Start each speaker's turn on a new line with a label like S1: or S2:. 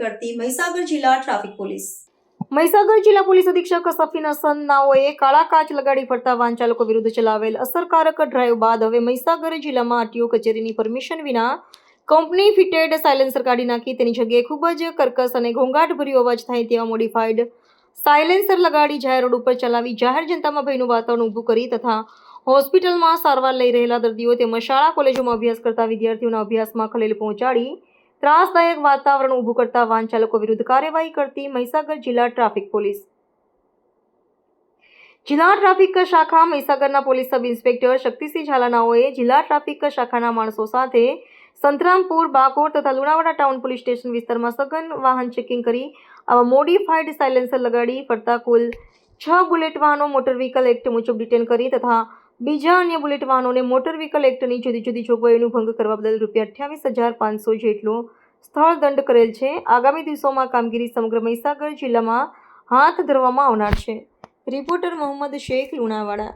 S1: કરતી મહીસાગર જિલ્લા પોલીસ. અધિક્ષક સફીન હસન નાઓએ કાળા કાચ લગાડી ફરતા વાહન ચાલકો વિરુદ્ધ ચલાવેલ અસરકારક ડ્રાઈવ બાદ હવે મહીસાગર જિલ્લામાં આરટીઓ કચેરીની પરમિશન વિના કંપની ફિટેડ સાયલેન્સર કાઢી નાખી. તેની જગ્યાએ ખૂબ જ કર્કશ અને ઘોંઘાટભર્યો અવાજ થાય તેવા મોડિફાઈડ સાયલેન્સર લગાડી જાહેર રોડ ઉપર ચલાવી જાહેર જનતામાં ભયનું વાતાવરણ ઊભું કરી તથા હોસ્પિટલમાં સારવાર લઈ રહેલા દર્દીઓ તેમજ શાળા કોલેજોમાં અભ્યાસ કરતા વિદ્યાર્થીઓના અભ્યાસમાં ખલેલ પહોંચાડી ત્રાસદાયક વાતાવરણ ઊભું કરતા વાહન ચાલકો વિરુદ્ધ કાર્યવાહી કરતી મહીસાગર જિલ્લા ટ્રાફિક પોલીસ. જિલ્લા ટ્રાફિક શાખા મહીસાગરના પોલીસ સબ ઇન્સ્પેક્ટર શક્તિસિંહ ઝાલાનાઓએ જિલ્લા ટ્રાફિક શાખાના માણસો સાથે સંતરામપુર બાકોર તથા લુણાવાડા ટાઉન પોલીસ સ્ટેશન વિસ્તારમાં સઘન વાહન ચેકિંગ કરી આવા મોડિફાઈડ સાયલેન્સર લગાડી ફરતા કુલ છ બુલેટ વાહનો મોટર વ્હીકલ એક્ટ મુજબ ડિટેન કરી તથા બીજા અન્ય બુલેટ વાહનોને મોટર વ્હીકલ એક્ટની જુદી જુદી જોગવાઈઓનું ભંગ કરવા બદલ રૂપિયા અઠ્યાવીસ હજાર પાંચસો જેટલો સ્થળ દંડ કરેલ છે. આગામી દિવસોમાં કામગીરી સમગ્ર મહીસાગર જિલ્લામાં હાથ ધરવામાં આવનાર છે. રિપોર્ટર મોહમ્મદ શેખ લુણાવાડા.